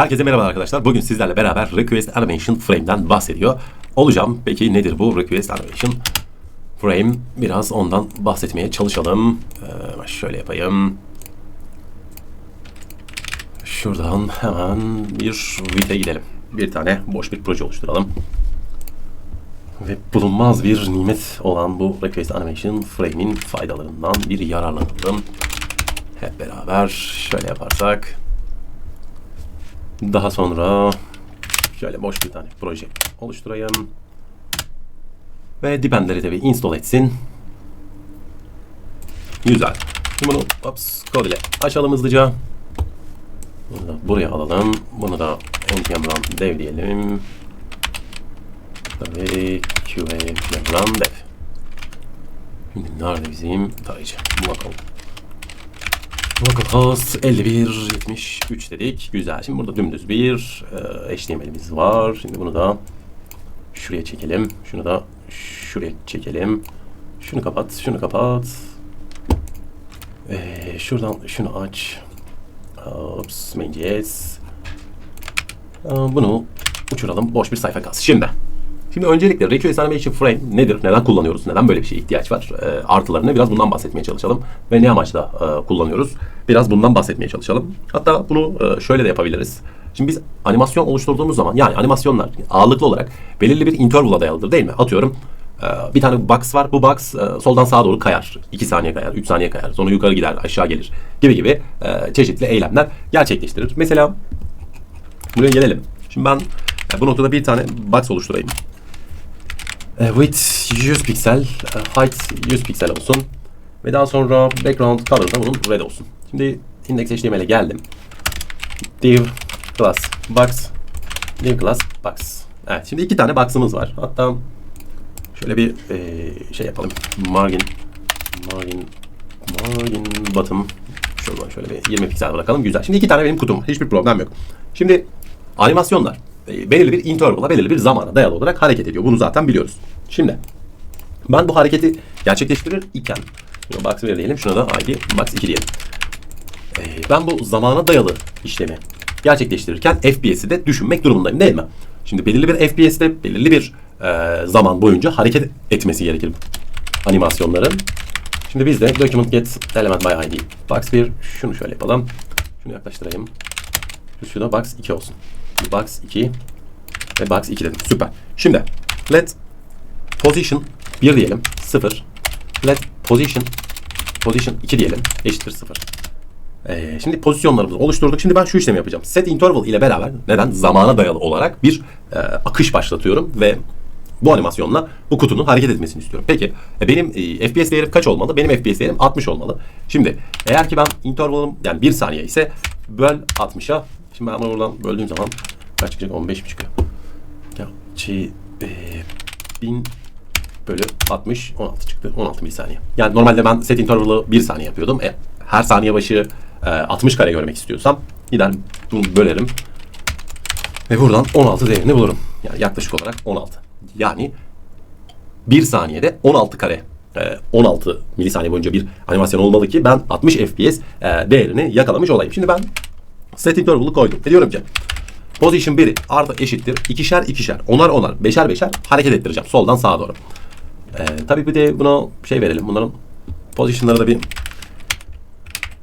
Herkese merhaba arkadaşlar. Bugün sizlerle beraber Request Animation Frame'den bahsediyor olacağım. Peki nedir bu Request Animation Frame? Biraz ondan bahsetmeye çalışalım. Ee, şöyle yapayım. Şuradan hemen bir vite gidelim. Bir tane boş bir proje oluşturalım. Ve bulunmaz bir nimet olan bu Request Animation Frame'in faydalarından bir yararlanalım. Hep beraber şöyle yaparsak daha sonra şöyle boş bir tane proje oluşturayım. Ve dependleri de bir install etsin. Güzel. Şimdi bunu ops, kod ile açalım hızlıca. Bunu da buraya alalım. Bunu da npm dev diyelim. Ve qa npm dev. Şimdi nerede bizim tarayıcı? Bu bakalım. Localhost 5173 dedik. Güzel. Şimdi burada dümdüz bir e, HTML'imiz var. Şimdi bunu da şuraya çekelim. Şunu da şuraya çekelim. Şunu kapat. Şunu kapat. E, şuradan şunu aç. Ops, main.js. E, bunu uçuralım. Boş bir sayfa kalsın. Şimdi. Şimdi öncelikle Request Animation Frame nedir? Neden kullanıyoruz? Neden böyle bir şeye ihtiyaç var? E, artılarını biraz bundan bahsetmeye çalışalım. Ve ne amaçla e, kullanıyoruz? Biraz bundan bahsetmeye çalışalım. Hatta bunu e, şöyle de yapabiliriz. Şimdi biz animasyon oluşturduğumuz zaman yani animasyonlar ağırlıklı olarak belirli bir interval'a dayalıdır değil mi? Atıyorum e, bir tane box var. Bu box e, soldan sağa doğru kayar. 2 saniye kayar, 3 saniye kayar. Sonra yukarı gider, aşağı gelir gibi gibi e, çeşitli eylemler gerçekleştirir. Mesela buraya gelelim. Şimdi ben bu noktada bir tane box oluşturayım. E, width 100 piksel, e, height 100 piksel olsun. Ve daha sonra background color da bunun red olsun. Şimdi index.html'e geldim. Div class box div class box. Evet şimdi iki tane box'ımız var. Hatta şöyle bir e, şey yapalım. Margin margin margin bottom şuradan şöyle bir 20 piksel bırakalım. Güzel. Şimdi iki tane benim kutum. Hiçbir problem yok. Şimdi animasyonlar belirli bir interval'a, belirli bir zamana dayalı olarak hareket ediyor. Bunu zaten biliyoruz. Şimdi ben bu hareketi gerçekleştirir iken box bir diyelim. Şuna da id box 2 diyelim. Ee, ben bu zamana dayalı işlemi gerçekleştirirken FPS'i de düşünmek durumundayım değil mi? Şimdi belirli bir FPS'te belirli bir e, zaman boyunca hareket etmesi gerekir animasyonların. Şimdi biz de document get element by id box 1 şunu şöyle yapalım. Şunu yaklaştırayım. Şu da box 2 olsun. Box 2 ve box 2 dedim. Süper. Şimdi let position 1 diyelim. 0. Let position position 2 diyelim. Eşittir 0. Ee, şimdi pozisyonlarımızı oluşturduk. Şimdi ben şu işlemi yapacağım. Set interval ile beraber neden zamana dayalı olarak bir e, akış başlatıyorum ve bu animasyonla bu kutunun hareket etmesini istiyorum. Peki e, benim e, FPS değerim kaç olmalı? Benim FPS değerim 60 olmalı. Şimdi eğer ki ben intervalım yani 1 saniye ise böl 60'a. Şimdi ben bunu buradan böldüğüm zaman kaç çıkacak? 15 mi çıkıyor? Gerçi e, 1000 bölü 60 16 çıktı. 16 milisaniye. Yani normalde ben set interval'ı 1 saniye yapıyordum. E, her saniye başı e, 60 kare görmek istiyorsam gider bunu bölerim. Ve buradan 16 değerini bulurum. Yani yaklaşık olarak 16. Yani 1 saniyede 16 kare e, 16 milisaniye boyunca bir animasyon olmalı ki ben 60 FPS e, değerini yakalamış olayım. Şimdi ben set interval'ı koydum. Ve diyorum ki position 1 artı eşittir. İkişer ikişer. Onar onar. Beşer beşer. Hareket ettireceğim. Soldan sağa doğru. Ee, tabii bir de buna şey verelim. Bunların position'ları da bir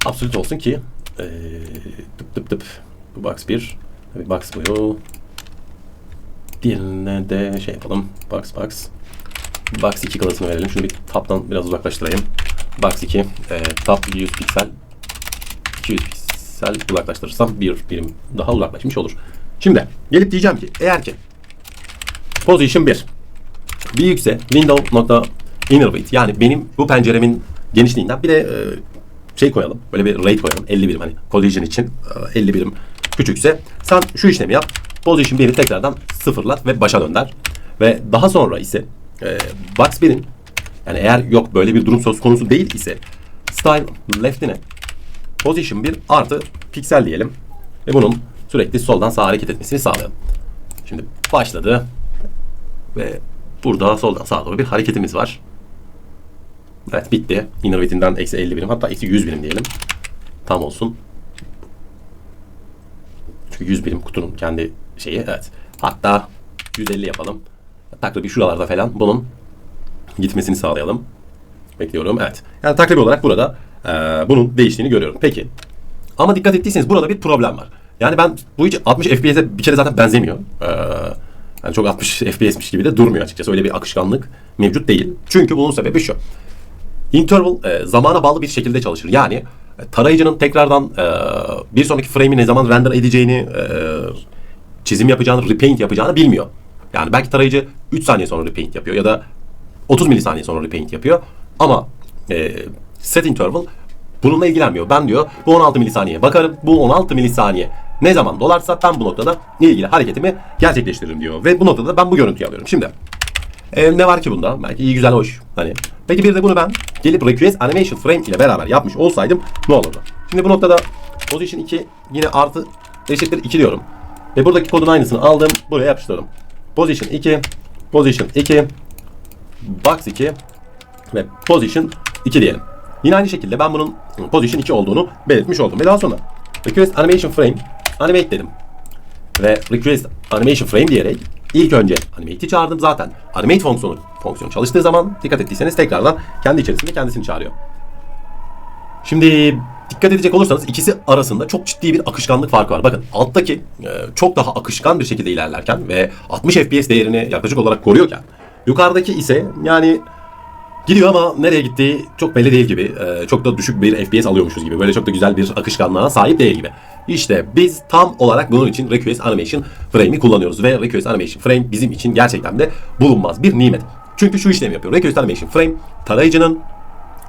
absolut olsun ki ee, tıp tıp tıp. Bu box 1 tabii box boyu diğerine de şey yapalım. Box box. Box 2 klasını verelim. Şunu bir taptan biraz uzaklaştırayım. Box 2 e, tap 100 piksel. 200 piksel uzaklaştırırsam bir birim daha uzaklaşmış olur. Şimdi gelip diyeceğim ki eğer ki position 1 büyükse window nokta inner width yani benim bu penceremin genişliğinden bir de e, şey koyalım. Böyle bir rate koyalım. 50 birim hani collision için e, 50 birim küçükse sen şu işlemi yap. Position 1'i tekrardan sıfırlat ve başa dönder. Ve daha sonra ise e, box 1'in yani eğer yok böyle bir durum söz konusu değil ise style left'ine position 1 artı piksel diyelim. Ve bunun sürekli soldan sağa hareket etmesini sağlayalım. Şimdi başladı. Ve burada soldan sağa doğru bir hareketimiz var. Evet bitti. Inner width'inden eksi 50 birim hatta eksi 100 birim diyelim. Tam olsun. Çünkü 100 birim kutunun kendi şeyi. Evet. Hatta 150 yapalım. Takribi şuralarda falan bunun gitmesini sağlayalım. Bekliyorum. Evet. Yani takribi olarak burada e, bunun değiştiğini görüyorum. Peki. Ama dikkat ettiyseniz burada bir problem var. Yani ben bu hiç 60 FPS'e bir kere zaten benzemiyor. Ee, yani çok 60 FPS'miş gibi de durmuyor açıkçası. Öyle bir akışkanlık mevcut değil. Çünkü bunun sebebi şu. Interval e, zamana bağlı bir şekilde çalışır. Yani e, tarayıcının tekrardan e, bir sonraki frame'i ne zaman render edeceğini, e, çizim yapacağını, repaint yapacağını bilmiyor. Yani belki tarayıcı 3 saniye sonra repaint yapıyor ya da 30 milisaniye sonra repaint yapıyor. Ama e, set interval bununla ilgilenmiyor. Ben diyor bu 16 milisaniye bakarım. Bu 16 milisaniye ne zaman dolarsa ben bu noktada ilgili hareketimi gerçekleştiririm diyor. Ve bu noktada ben bu görüntüyü alıyorum. Şimdi e, ne var ki bunda? Belki iyi güzel hoş. Hani peki bir de bunu ben gelip request animation frame ile beraber yapmış olsaydım ne olurdu? Şimdi bu noktada position 2 yine artı eşittir 2 diyorum. Ve buradaki kodun aynısını aldım. Buraya yapıştırdım. Position 2 position 2 box 2 ve position 2 diyelim. Yine aynı şekilde ben bunun position 2 olduğunu belirtmiş oldum. Ve daha sonra request animation frame animate dedim. Ve request animation frame diyerek ilk önce animate'i çağırdım zaten. Animate fonksiyonu fonksiyon çalıştığı zaman dikkat ettiyseniz tekrardan kendi içerisinde kendisini çağırıyor. Şimdi dikkat edecek olursanız ikisi arasında çok ciddi bir akışkanlık farkı var. Bakın alttaki e, çok daha akışkan bir şekilde ilerlerken ve 60 FPS değerini yaklaşık olarak koruyorken yukarıdaki ise yani Gidiyor ama nereye gittiği çok belli değil gibi. Ee, çok da düşük bir FPS alıyormuşuz gibi. Böyle çok da güzel bir akışkanlığa sahip değil gibi. İşte biz tam olarak bunun için Request Animation Frame'i kullanıyoruz. Ve Request Animation Frame bizim için gerçekten de bulunmaz bir nimet. Çünkü şu işlemi yapıyor. Request Animation Frame tarayıcının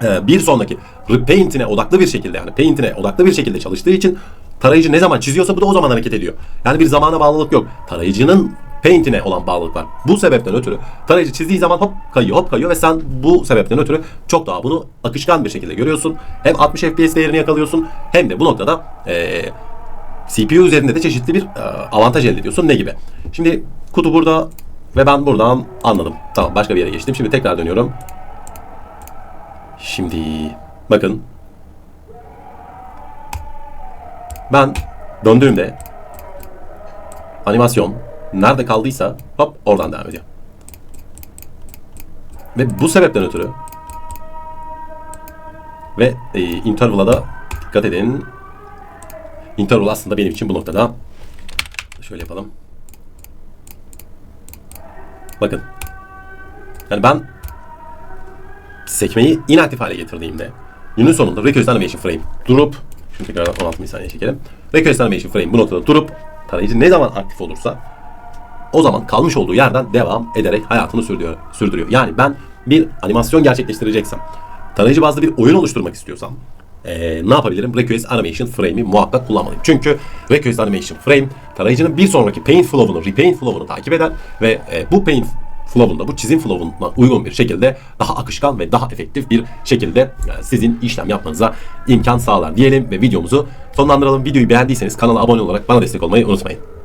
e, bir sonraki repaint'ine odaklı bir şekilde yani paint'ine odaklı bir şekilde çalıştığı için tarayıcı ne zaman çiziyorsa bu da o zaman hareket ediyor. Yani bir zamana bağlılık yok. Tarayıcının paint'ine olan bağlılık var. Bu sebepten ötürü tarayıcı çizdiği zaman hop kayıyor hop kayıyor ve sen bu sebepten ötürü çok daha bunu akışkan bir şekilde görüyorsun. Hem 60 FPS değerini yakalıyorsun hem de bu noktada e, CPU üzerinde de çeşitli bir e, avantaj elde ediyorsun ne gibi. Şimdi kutu burada ve ben buradan anladım. Tamam başka bir yere geçtim. Şimdi tekrar dönüyorum. Şimdi bakın ben döndüğümde animasyon nerede kaldıysa hop oradan devam ediyor. Ve bu sebepten ötürü ve e, interval'a da dikkat edin. Interval aslında benim için bu noktada şöyle yapalım. Bakın. Yani ben sekmeyi inaktif hale getirdiğimde günün sonunda Request Animation Frame durup şunu tekrardan 16 saniye çekelim. Request Animation Frame bu noktada durup tarayıcı ne zaman aktif olursa o zaman kalmış olduğu yerden devam ederek hayatını sürdürüyor. sürdürüyor. Yani ben bir animasyon gerçekleştireceksem, tarayıcı bazlı bir oyun oluşturmak istiyorsam ee, ne yapabilirim? Request Animation Frame'i muhakkak kullanmalıyım. Çünkü Request Animation Frame tarayıcının bir sonraki paint flow'unu, repaint flow'unu takip eder ve e, bu paint flow'unda, bu çizim flow'una uygun bir şekilde daha akışkan ve daha efektif bir şekilde sizin işlem yapmanıza imkan sağlar diyelim ve videomuzu sonlandıralım. Videoyu beğendiyseniz kanala abone olarak bana destek olmayı unutmayın.